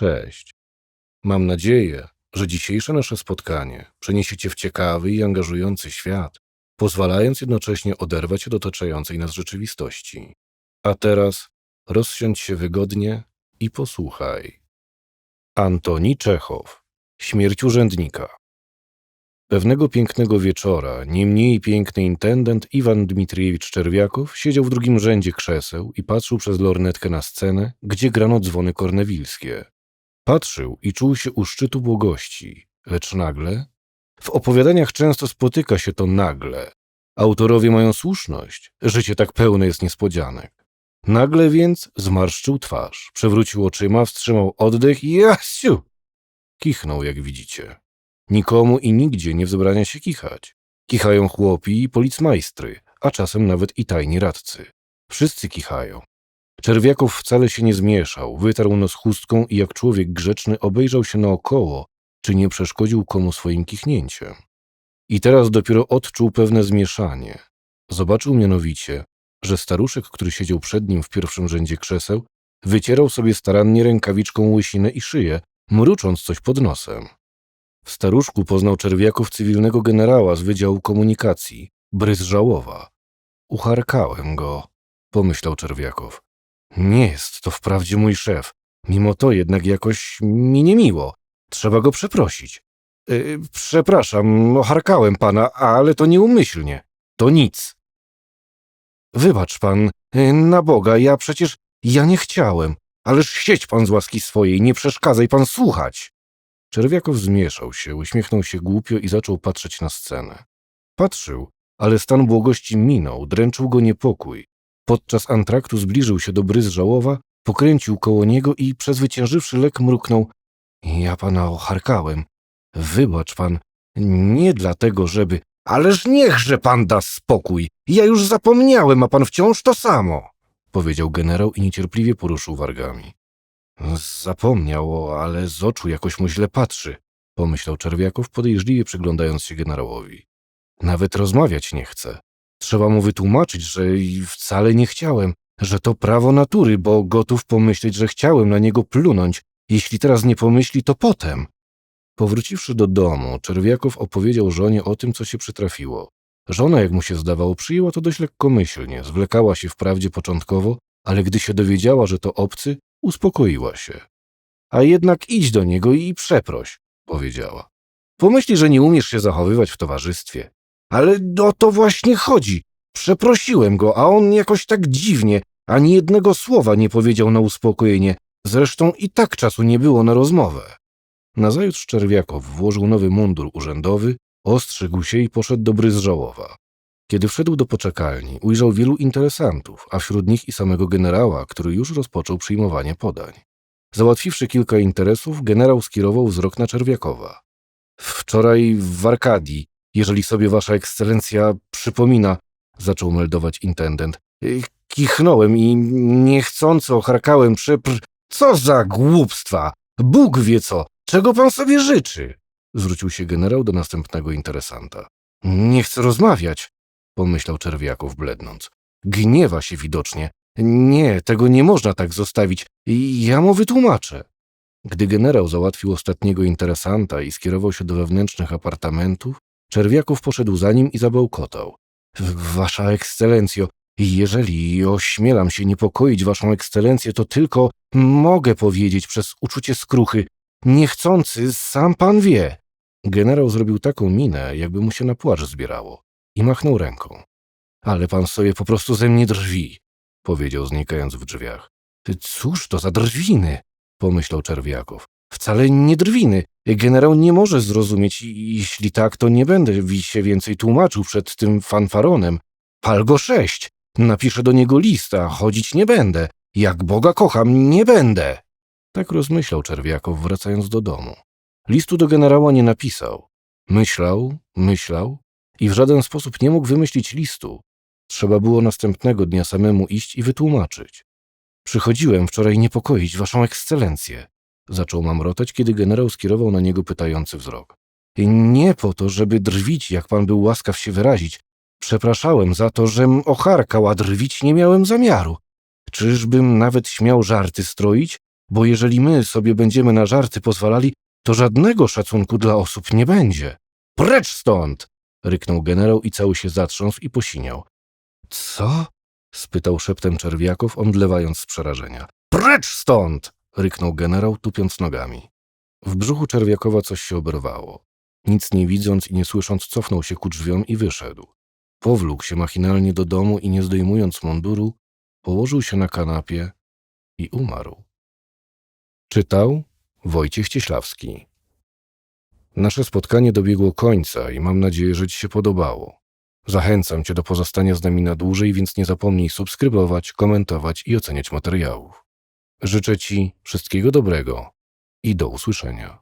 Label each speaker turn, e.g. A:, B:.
A: Cześć. Mam nadzieję, że dzisiejsze nasze spotkanie przeniesie Cię w ciekawy i angażujący świat, pozwalając jednocześnie oderwać od otaczającej nas rzeczywistości. A teraz rozsiądź się wygodnie i posłuchaj. Antoni Czechow Śmierć urzędnika Pewnego pięknego wieczora nie mniej piękny intendent Iwan Dmitriewicz Czerwiakow siedział w drugim rzędzie krzeseł i patrzył przez lornetkę na scenę, gdzie grano dzwony kornewilskie. Patrzył i czuł się u szczytu błogości, lecz nagle w opowiadaniach często spotyka się to nagle. Autorowie mają słuszność, życie tak pełne jest niespodzianek. Nagle więc zmarszczył twarz, przewrócił oczyma, wstrzymał oddech i jasiu! Kichnął, jak widzicie. Nikomu i nigdzie nie wzbrania się kichać. Kichają chłopi i policmajstry, a czasem nawet i tajni radcy. Wszyscy kichają. Czerwiaków wcale się nie zmieszał, wytarł nos chustką i jak człowiek grzeczny obejrzał się naokoło, czy nie przeszkodził komu swoim kichnięciem. I teraz dopiero odczuł pewne zmieszanie. Zobaczył mianowicie, że staruszek, który siedział przed nim w pierwszym rzędzie krzeseł, wycierał sobie starannie rękawiczką łysinę i szyję, mrucząc coś pod nosem. W staruszku poznał Czerwiaków cywilnego generała z Wydziału Komunikacji, Bryz Żałowa. Ucharkałem go, pomyślał Czerwiakow. Nie jest to wprawdzie mój szef. Mimo to jednak jakoś mi niemiło. Trzeba go przeprosić. Yy, przepraszam, ocharkałem pana, ale to nieumyślnie. To nic. Wybacz pan, yy, na Boga, ja przecież, ja nie chciałem. Ależ siedź pan z łaski swojej, nie przeszkadzaj pan słuchać. Czerwiakow zmieszał się, uśmiechnął się głupio i zaczął patrzeć na scenę. Patrzył, ale stan błogości minął, dręczył go niepokój. Podczas antraktu zbliżył się do bryz żałowa, pokręcił koło niego i przezwyciężywszy lek mruknął. Ja pana ocharkałem. Wybacz pan, nie dlatego, żeby... Ależ niechże pan da spokój. Ja już zapomniałem, a pan wciąż to samo, powiedział generał i niecierpliwie poruszył wargami. Zapomniał, ale z oczu jakoś mu źle patrzy, pomyślał Czerwiaków, podejrzliwie przyglądając się generałowi. Nawet rozmawiać nie chce. Trzeba mu wytłumaczyć, że wcale nie chciałem, że to prawo natury, bo gotów pomyśleć, że chciałem na niego plunąć. Jeśli teraz nie pomyśli, to potem. Powróciwszy do domu, Czerwiakow opowiedział żonie o tym, co się przytrafiło. Żona, jak mu się zdawało, przyjęła to dość lekkomyślnie, zwlekała się wprawdzie początkowo, ale gdy się dowiedziała, że to obcy, uspokoiła się. A jednak idź do niego i przeproś, powiedziała. Pomyśli, że nie umiesz się zachowywać w towarzystwie. Ale o to właśnie chodzi. Przeprosiłem go, a on jakoś tak dziwnie, ani jednego słowa nie powiedział na uspokojenie. Zresztą i tak czasu nie było na rozmowę. Nazajutrz Czerwiakow włożył nowy mundur urzędowy, ostrzegł się i poszedł do Bryzżałowa. Kiedy wszedł do poczekalni, ujrzał wielu interesantów, a wśród nich i samego generała, który już rozpoczął przyjmowanie podań. Załatwiwszy kilka interesów, generał skierował wzrok na Czerwiakowa. Wczoraj w Arkadii, jeżeli sobie wasza ekscelencja przypomina, zaczął meldować intendent. Y, Kichnąłem i niechcąco ocharkałem przepr... Co za głupstwa! Bóg wie co! Czego pan sobie życzy? Zwrócił się generał do następnego interesanta. Nie chcę rozmawiać, pomyślał Czerwiaków blednąc. Gniewa się widocznie. Nie, tego nie można tak zostawić. Ja mu wytłumaczę. Gdy generał załatwił ostatniego interesanta i skierował się do wewnętrznych apartamentów, Czerwiaków poszedł za nim i zabełkotał. Wasza ekscelencjo, jeżeli ośmielam się niepokoić waszą ekscelencję, to tylko mogę powiedzieć przez uczucie skruchy. Niechcący, sam pan wie. Generał zrobił taką minę, jakby mu się na płacz zbierało i machnął ręką. Ale pan sobie po prostu ze mnie drwi, powiedział znikając w drzwiach. Cóż to za drwiny, pomyślał Czerwiaków. Wcale nie drwiny. Generał nie może zrozumieć i jeśli tak, to nie będę się więcej tłumaczył przed tym fanfaronem. Pal go sześć. Napiszę do niego lista, chodzić nie będę. Jak Boga kocham, nie będę. Tak rozmyślał Czerwiakow, wracając do domu. Listu do generała nie napisał. Myślał, myślał i w żaden sposób nie mógł wymyślić listu. Trzeba było następnego dnia samemu iść i wytłumaczyć. Przychodziłem wczoraj niepokoić waszą ekscelencję, zaczął mamrotać, kiedy generał skierował na niego pytający wzrok. Nie po to, żeby drwić, jak pan był łaskaw się wyrazić. Przepraszałem za to, żem ocharkał, a drwić nie miałem zamiaru. Czyżbym nawet śmiał żarty stroić? bo jeżeli my sobie będziemy na żarty pozwalali, to żadnego szacunku dla osób nie będzie. Precz stąd! ryknął generał i cały się zatrząsł i posiniał. Co? spytał szeptem Czerwiakow, omdlewając z przerażenia. Precz stąd! Ryknął generał, tupiąc nogami. W brzuchu Czerwiakowa coś się oberwało. Nic nie widząc i nie słysząc, cofnął się ku drzwiom i wyszedł. Powlókł się machinalnie do domu i nie zdejmując munduru, położył się na kanapie i umarł. Czytał Wojciech Cieślawski. Nasze spotkanie dobiegło końca i mam nadzieję, że Ci się podobało. Zachęcam Cię do pozostania z nami na dłużej, więc nie zapomnij subskrybować, komentować i oceniać materiałów. Życzę Ci wszystkiego dobrego i do usłyszenia.